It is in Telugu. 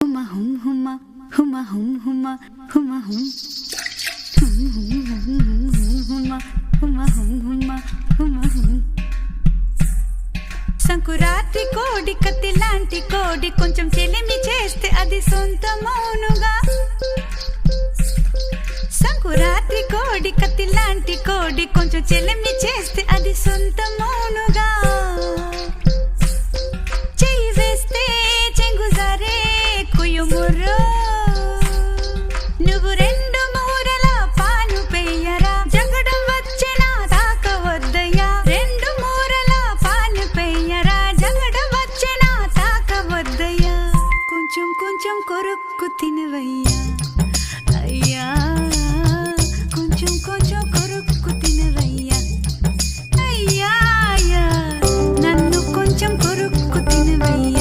హుమ హుం హుమ హుమ హుం హుమ హుమ హుం. హుం హుం హుం హుం హుమ హుమ హుం హుమ హుమ హుం. సంకురాత్రి కోడి కత్తి లాంటి కోడి కొంచెం చెలిమి చేస్తే అది సొంతమౌనుగా. సంకురాత్రి కోడి కత్తి లాంటి కోడి కొంచెం చెలిమి చేస్తే అది సొంతమౌనుగా. కొరకు తినవయ్యా. అయ్యా కొంచెం కొంచెం కొరకు తినవయ్యా. అయ్యా నన్ను కొంచెం కొరకు తినవయ్యా.